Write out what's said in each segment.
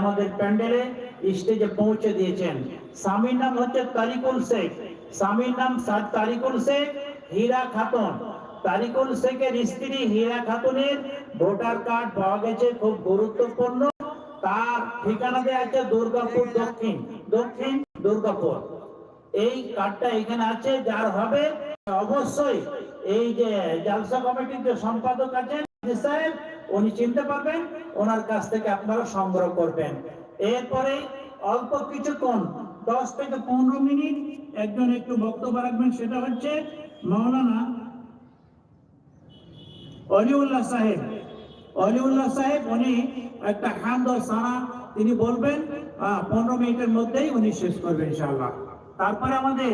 আমাদের প্যান্ডেলে স্টেজে পৌঁছে দিয়েছেন। স্বামীর নাম হচ্ছে তারিকুল শেখ। স্বামীর নাম তারিকুল শেখ, হীরা খাতুন। তারিকুল শেখের স্ত্রী হীরা খাতুনের ভোটার কার্ড পাওয়া গেছে, খুব গুরুত্বপূর্ণ। তার ঠিকানা দেওয়া আছে দুর্গাপুর দক্ষিণ দক্ষিণ দুর্গাপুর। এই কার্ডটা এখানে আছে, যার হবে অবশ্যই এই যে জালসা কমিটির যে সম্পাদক আছেন সাহেব উনি চিনতে পারবেন, ওনার কাছ থেকে আপনারা সংগ্রহ করবেন। এরপরে অল্প কিছুক্ষণ, দশ থেকে পনেরো মিনিট একজন একটু বক্তব্য রাখবেন, সেটা হচ্ছে মৌলানা অলিউল্লাহ সাহেব। অলিউল্লাহ সাহেব, উনি একটা হামদ ও সানা তিনি বলবেন পনেরো মিনিটের মধ্যেই উনি শেষ করবেন ইনশাআল্লাহ। তারপরে আমাদের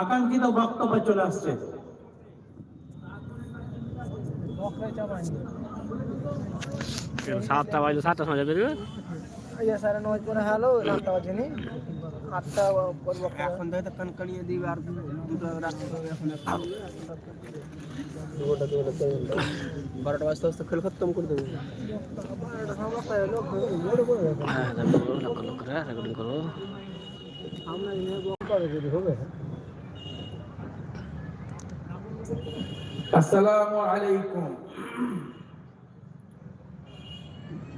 আকাঙ্ক্ষিত বক্তব্য চলে আসছে। সাতটা বাজলো সাতটার সময় যাবে সাড়ে নয় করে হ্যালো আটটা বাজেনি আটটা করব এখন তো হয়তো কনকনিয়ে দিবে আর দুটো রাখতে হবে এখন। দুটা দুটো বারোটা বাজতে বাজতে খেল খতম করে দেবে বারোটা সমস্যা হলো মোড়ে করে রাখো হ্যাঁ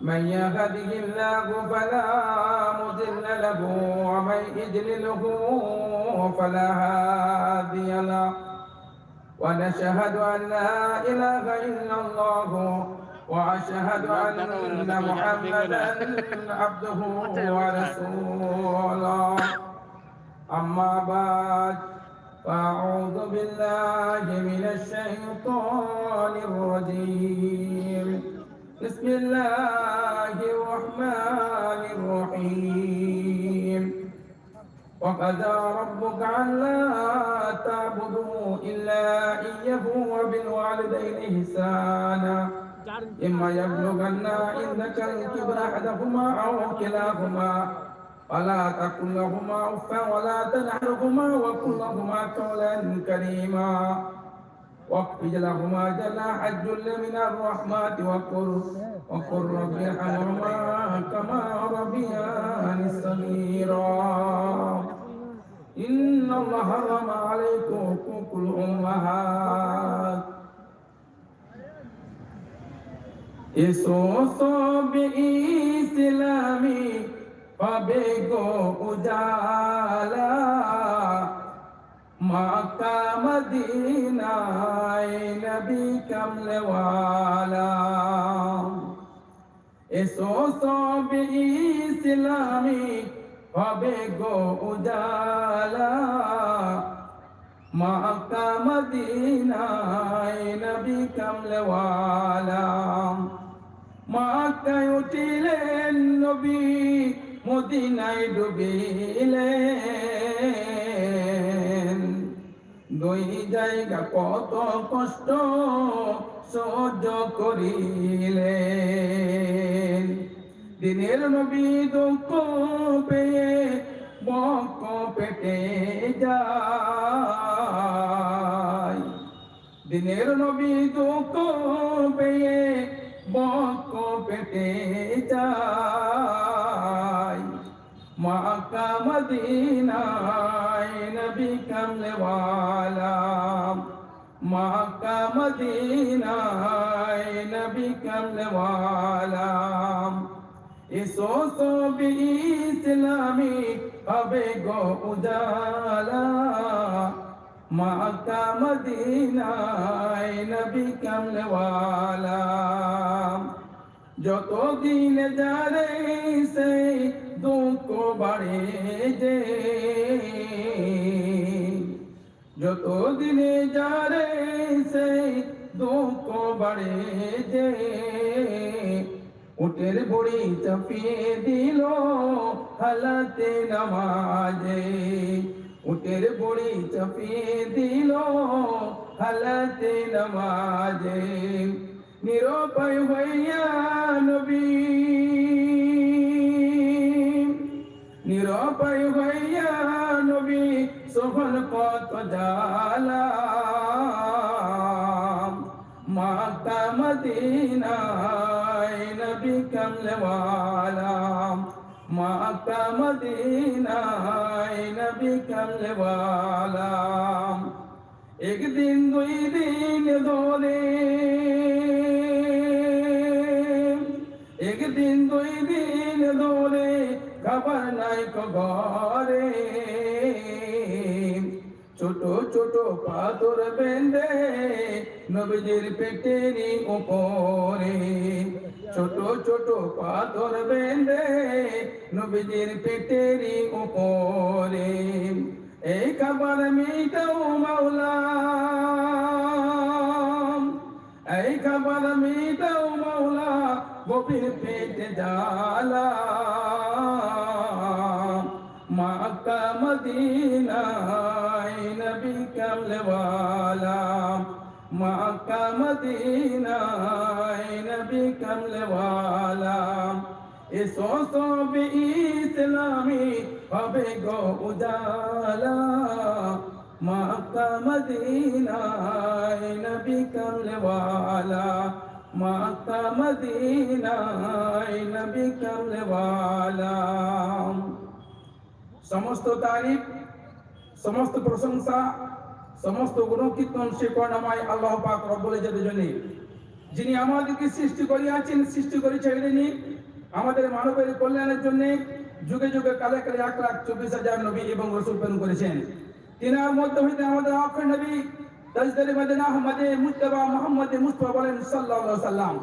من يهده الله فلا مضل له ومن يضلله فلا هادي له. ونشهد أن لا إله إلا الله وأشهد أن محمدا عبده ورسوله. أما بعد فأعوذ بالله من الشيطان الرجيم. بسم الله الرحمن الرحيم. وقضى ربك ألا تعبدوا إلا إياه وبالوالدين إحسانا. إما يبلغن عندك الكبر أحدهما أو كلاهما. فلا تقل لهما أفا ولا تنحرهما وقل لهما قولا كريما. واخفض لهما جناح الذل من الرحمة وقل وقل رب ارحمهما كما ربياني صغيرا. إن الله حرم عليكم حقوق الأمهات إسوسو بإسلامي فبيكو أجالا. মাকা মদিনায় নবী কমলওয়ালা। এসো সবে ইসলামী পাবে গো উজালা। মাকা মদিনায় নবী কমলওয়ালা। মাকায় উঠিলেন নবী, মদিনায় ডুবিলেন। দুই জায়গা কত কষ্ট সহ্য করিলেন। দিনের নবী দুঃখ পেয়ে বক পেটে যায়। দিনের নবী দুঃখ পেয়ে বক পেটে যায়। মাকা মদিনায় নবী কমলওয়ালা মাকা মদিনায় নবী কমলওয়ালা এসো সবি ইসলামী হবে গো উজালা মাকা মদিনায় নবী কমলওয়ালা যত দিন যারে সেই দুঃখ বাড়ে যে যত দিনে যারে সেই দুঃখ বাড়ে যে, উটের বড়ি চাপিয়ে দিল হালাতে নামাজে। উটের বড়ি চাপিয়ে দিল হালাতে নামাজে। নিরপায় হইয়া নবী, নিরপায় সোহন কত জালা মাতা মদিনায় নবী কমলওয়ালা মাতা মদিনায় নবী কমলওয়ালা একদিন দুই দিন ধরে, একদিন দুই দিন ধরে খাবার নাই ঘরে। ছোট ছোট পাথর বেঁধে নবীজির পেটেরই উপরে। ছোট ছোট পাথর বেঁধে নবীজির পেটেরই উপরে। এই খাবার মিটাও মাওলা। এই খাবার মিটাও মাওলা গোপীর পেটে জ্বালা মাক্কা মদিনায় নবী কমলওয়ালা মাক্কা মদিনায় নবী কমলওয়ালা এসো সব ইসলামী হবে গো উজালা। মাক্কা মদিনায় নবী কমলওয়ালা, মাক্কা মদিনায় নবী কমলওয়ালা। সমস্ত তারিফ, সমস্ত প্রশংসা, সমস্ত গুণকীর্তন সে করণাময় আল্লাহ পাক রব্বুল ইজ্জতের জন্য। যিনি আমাদেরকে সৃষ্টি করিয়াছেন, সৃষ্টি করে ছেড়েনি আমাদের মানবের কল্যাণের জন্য যুগে যুগে কালে কালে এক লাখ চব্বিশ হাজার নবী এবং রসুল প্রেরণ করেছেন। তিনার মধ্যে হইতে আমাদের অক্ষর নবী তাজদারি মদিনা আহমদে মুস্তাফা মোহাম্মদে মুস্তাফা বলেন সাল্লাল্লাহু সাল্লাম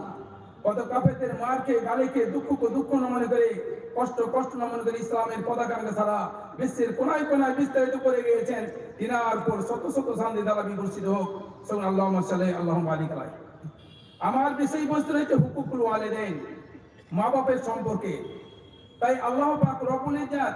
কত কাফেরদের মারকে, গালিকে, দুঃখকে দুঃখ না মনে করে, কষ্ট কষ্ট না মনে করে ইসলামের পতাকাকে সারা বিশ্বের কোনায় কোনায় বিস্তারিত করে গিয়েছেন তিনার উপর শত শত শান্তি দ্বারা বিবর্ষিত হোক। সঙ্গে আল্লাহ সাল্লাহ আল্লাহ আলী কালাই আমার বিষয়বস্তু রয়েছে হুকুকুল ওয়ালিদাইন মা বাপের সম্পর্কে। তাই আল্লাহ পাক রব্বুল ইজ্জাত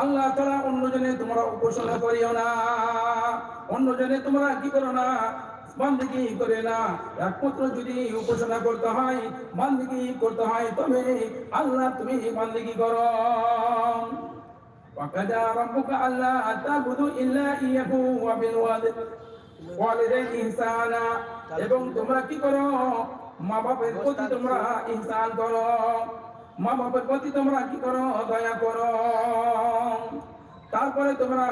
আল্লাহ ছাড়া অন্য জনে তোমরা উপাসনা করিও না অন্য জনে তোমরা কি করো না বান্দিগি করে না একমাত্র যদি উপাসনা করতে হয় বান্দিগি করতে হয় তবে আল্লাহ তুমি বান্দিগি করো وقضى ربك ألا تعبدوا إلا إياه وبالوالد ওয়ালিদাইন ইহসানা এবং তোমরা কি করো মা বাপের প্রতি তোমরা ইহসান করো মা বাপের প্রতি তোমরা কি করো? দয়া করো। তারপরে তোমরা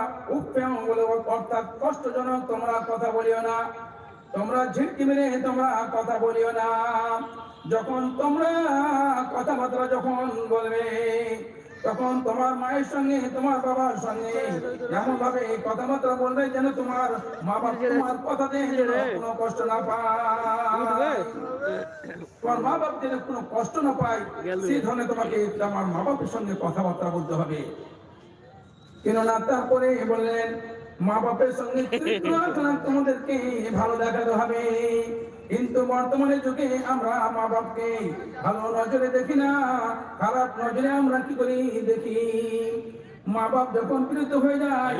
অর্থাৎ কষ্টজনক তোমরা কথা বলিও না। তোমরা ঝিটকি মেরে তোমরা কথা বলিও না। যখন তোমরা কথাবার্তা যখন বলবে তখন তোমার মায়ের সঙ্গে, তোমার বাবার সঙ্গে। এমন ভাবে কথাবার্তা বলবে যেন তোমার মা বাবা তোমার কথাতে যেন কোনো কষ্ট না পায়। তোমার মা বাপ যেন কোনো কষ্ট না পায় সেই ধরনের তোমাকে আমার মা বাপের সঙ্গে কথাবার্তা বলতে হবে। কেননা তারপরে বললেন, মা বাপের সঙ্গে তোমাদেরকে ভালো দেখাতে হবে। কিন্তু বর্তমানে যুগে আমরা মা বাপকে ভালো নজরে দেখি না খারাপ নজরে আমরা কি করি দেখি? মা বাপ যখন পীড়িত হয়ে যায়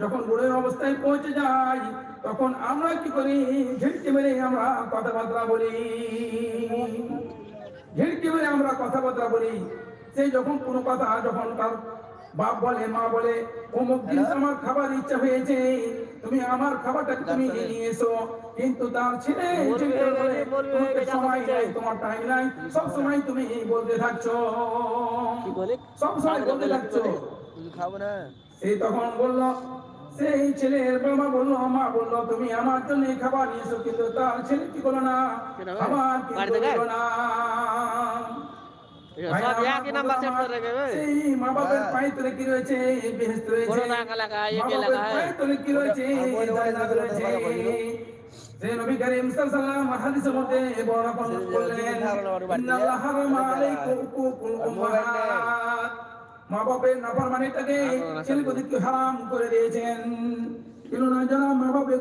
যখন করেছি। অবস্থায় পৌঁছে যাই তখন আমরা কি করি? ঝিটকে মেরে আমরা কথাবার্তা বলি। ঝিটকে মেরে আমরা কথাবার্তা বলি। সেই যখন কোনো কথা যখন তার বাপ বলে মা বলে অমুক জিনিস আমার খাবার ইচ্ছা হয়েছে তুমি আমার খাবারটা তুমি নিয়ে এসো। কিন্তু তার ছেলে সময় নাই তোমার টাইম নাই। সব সময় তুমি বলতে থাকছো। সব সময় বলতে থাকছো। খাব না। সেই তখন বলল সেই ছেলের বাবা বলল মা বলল তুমি আমার জন্য খাবার নিয়ে এসো। কিন্তু তার ছেলে কি করল না? খাবার বাড়িতে না। মা বাবার পায়ে তলে কি রয়েছে? বেহেস্ত রয়েছে। করোনা এলাকা মা এক বাবার এলাকায় পায়ে তলে কি রয়েছে? জান্নাত নবী করিম সাল্লাল্লাহু আলাইহি হাদিসের মধ্যে বর্ণনা করলেন ইন্নাল্লাহ হারামা আলাইকুম উকুকুল উম্মাহাত। মা বাবার নাফরমানিটাকে ছেলেকে হারাম করে দিয়েছেন। কেননা যারা মা বাবা